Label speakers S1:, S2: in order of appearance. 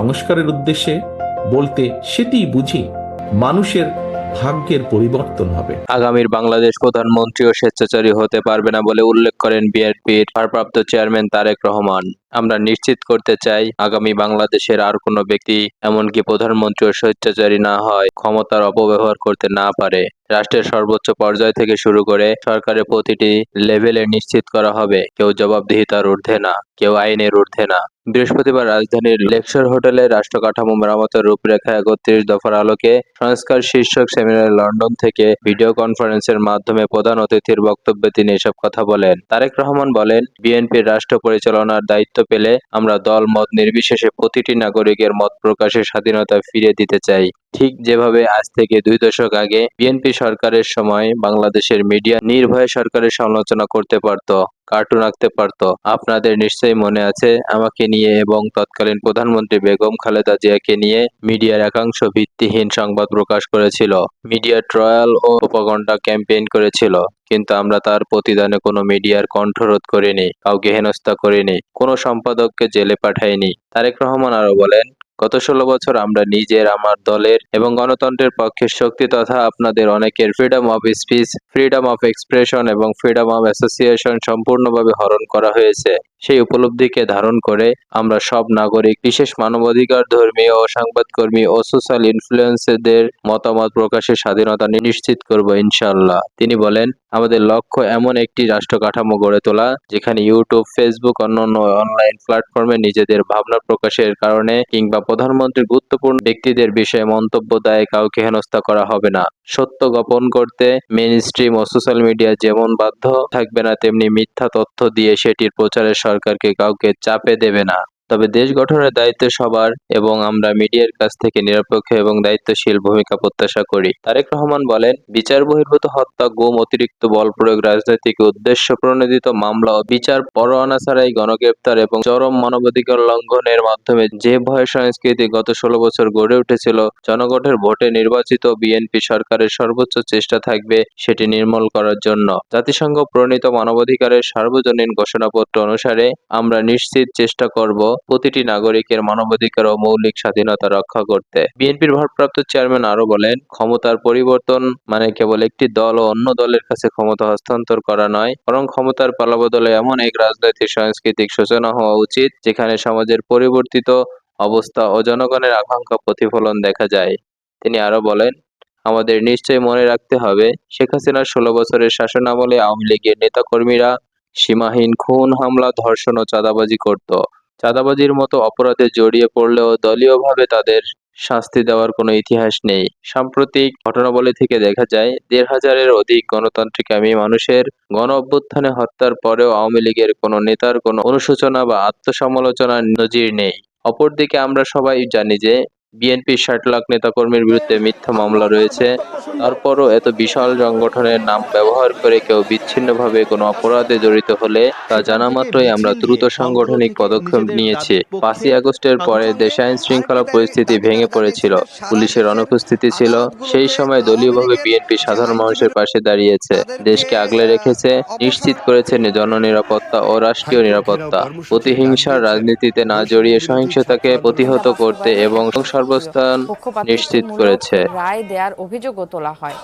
S1: সংস্কারের উদ্দেশ্যে বলতে সেটিই বুঝি মানুষের ভাগ্যের পরিবর্তন হবে।
S2: আগামীর বাংলাদেশ প্রধানমন্ত্রী ও স্বেচ্ছাচারী হতে পারবে না বলে উল্লেখ করেন বিএনপির ভারপ্রাপ্ত চেয়ারম্যান তারেক রহমান। আমরা নিশ্চিত করতে চাই আগামী বাংলাদেশের আর কোনো ব্যক্তি এমনকি প্রধানমন্ত্রী ও স্বেচ্ছাচারী না হয় ক্ষমতার অপব্যবহার করতে না পারে। রাষ্ট্রের সর্বোচ্চ পর্যায় থেকে শুরু করে সরকারের প্রতিটি লেভেলে নিশ্চিত করা হবে। কেউ জবাবদিহিতার ঊর্ধ্বে না, কেউ আইনের ঊর্ধ্বে না। বৃহস্পতিবার রাজধানীর লেকশোর হোটেলে রাষ্ট্র কাঠামো মেরামতের রূপরেখা একত্রিশ দফার আলোকে সংস্কার শীর্ষক সেমিনারে লন্ডন থেকে ভিডিও কনফারেন্সের মাধ্যমে প্রধান অতিথির বক্তব্যে তিনি এসব কথা বলেন। তারেক রহমান বলেন, বিএনপির রাষ্ট্র পরিচালনার দায়িত্ব পেলে আমরা দল মত নির্বিশেষে প্রতিটি নাগরিকের মত প্রকাশের স্বাধীনতা ফিরে দিতে চাই। ঠিক যেভাবে আজ থেকে দুই দশক আগে বিএনপি সরকারের সময় বাংলাদেশের মিডিয়া নির্ভয়ে সরকারের সমালোচনা করতে পারত কার্টুন আঁকতে পারত। আপনাদের নিশ্চয়ই মনে আছে, আমাকে নিয়ে এবং তৎকালীন প্রধানমন্ত্রী বেগম খালেদা জিয়াকে নিয়ে মিডিয়ার একাংশ ভিত্তিহীন সংবাদ প্রকাশ করেছিল। মিডিয়া ট্রায়াল ও প্রপাগন্ডা ক্যাম্পেইন করেছিল, কিন্তু আমরা তার প্রতিদানে কোনো মিডিয়ার কণ্ঠরোধ করিনি, কাউকে হেনস্থা করিনি, কোনো সম্পাদককে জেলে পাঠাইনি। তারেক রহমান আরও বলেন গত ষোলো বছর আমরা নিজের, আমার দলের এবং গণতন্ত্রের পক্ষে শক্তি তথা আপনাদের অনেকের freedom of speech freedom of expression এবং ফ্রিডম অফ অ্যাসোসিয়েশন সম্পূর্ণভাবে হরণ করা হয়েছে। সেই উপলব্ধিকে ধারণ করে আমরা সব নাগরিক, বিশেষ মানবাধিকার ধর্মীয় ও সাংবাদকর্মী ও সোশ্যাল ইনফ্লুয়েন্সারদের মতামত প্রকাশের স্বাধীনতা নিশ্চিত করব ইনশাআল্লাহ। তিনি বলেন, আমাদের লক্ষ্য এমন একটি রাষ্ট্র কাঠামো গড়ে তোলা, যেখানে ইউটিউব, ফেসবুক, অন্যান্য অনলাইন প্ল্যাটফর্মে নিজেদের ভাবনা প্রকাশের কারণে কিংবা প্রধানমন্ত্রীর গুরুত্বপূর্ণ ব্যক্তিদের বিষয়ে মন্তব্য দেয় কাউকে হেনস্থা করা হবে না। সত্য গোপন করতে মেন স্ট্রিম ও সোশ্যাল মিডিয়া যেমন বাধ্য থাকবে না, তেমনি মিথ্যা তথ্য দিয়ে সেটির প্রচারে সরকারকে কাউকে চাপে দেবে না তবে দেশ গঠনের দায়িত্ব সবার এবং আমরা মিডিয়ার কাছ থেকে নিরপেক্ষ এবং দায়িত্বশীল ভূমিকা প্রত্যাশা করি। তারেক রহমান বলেন, বিচার বহির্ভূত হত্যা, গুম, অতিরিক্ত বল প্রয়োগ, রাজনৈতিক উদ্দেশ্য প্রণোদিত মামলা ও বিচার পরোয়ানা ছাড়াই গণগ্রেপ্তার এবং চরম মানবাধিকার লঙ্ঘনের মাধ্যমে যে ভয় সংস্কৃতি গত ষোলো বছর গড়ে উঠেছিল জনগণের ভোটে নির্বাচিত বিএনপি সরকারের সর্বোচ্চ চেষ্টা থাকবে সেটি নির্মূল করার জন্য। জাতিসংঘ প্রণীত মানবাধিকারের সার্বজনীন ঘোষণাপত্র অনুসারে আমরা নিশ্চিত চেষ্টা করব প্রতিটি নাগরিকের মানবাধিকার ও মৌলিক স্বাধীনতা রক্ষা করতে। বিএনপির ভারপ্রাপ্ত চেয়ারম্যান আরও বলেন, ক্ষমতার পরিবর্তন মানে কেবল একটি দল ও অন্য দলের কাছে ক্ষমতা হস্তান্তর করা নয়, বরং ক্ষমতার পালাবদলে এমন এক রাজনৈতিক সাংস্কৃতিক সূচনা হওয়া উচিত, যেখানে সমাজের পরিবর্তিত অবস্থা ও জনগণের আকাঙ্ক্ষা প্রতিফলন দেখা যায়। তিনি আরও বলেন, আমাদের নিশ্চয় মনে রাখতে হবে, শেখ হাসিনার ষোলো বছরের শাসনামলে আওয়ামী লীগের নেতাকর্মীরা সীমাহীন খুন, হামলা, ধর্ষণ ও চাঁদাবাজি করত। চাঁদাবাজির মতো অপরাধে জড়িয়ে পড়লেও দলীয়ভাবে তাদের শাস্তি দেওয়ার কোনো ইতিহাস নেই। সাম্প্রতিক ঘটনাবলী থেকে দেখা যায়, দেড় হাজারের অধিক গণতান্ত্রিক আমি মানুষের গণ অভ্যুত্থানে হত্যার পরেও আওয়ামী লীগের কোনো নেতার কোনো অনুশোচনা বা আত্মসমালোচনার নজির নেই। অপরদিকে আমরা সবাই জানি যে বিএনপির ষাট লাখ নেতাকর্মীর বিরুদ্ধে মিথ্যা মামলা রয়েছে। তারপরও এত বিশাল সংগঠনের নাম ব্যবহার করে কেউ বিচ্ছিন্নভাবে কোনো অপরাধে জড়িত হলে তা জানা মাত্রই আমরা দ্রুত সাংগঠনিক পদক্ষেপ নিয়েছি। পাঁচই আগস্টের পরে দেশে আইন শৃঙ্খলা পরিস্থিতি ভেঙে পড়েছিল। পুলিশের অনুপস্থিতি ছিল। সেই সময় দলীয়ভাবে বিএনপি সাধারণ মানুষের পাশে দাঁড়িয়েছে। দেশকে আগলে রেখেছে, নিশ্চিত করেছে জননিরাপত্তা ও রাষ্ট্রীয় নিরাপত্তা। প্রতিহিংসার রাজনীতিতে না জড়িয়ে সহিংসতাকে প্রতিহত করতে এবং সর্বস্থান নিশ্চিত করেছে।
S3: রায় দেওয়ার অভিযোগও তোলা হয়।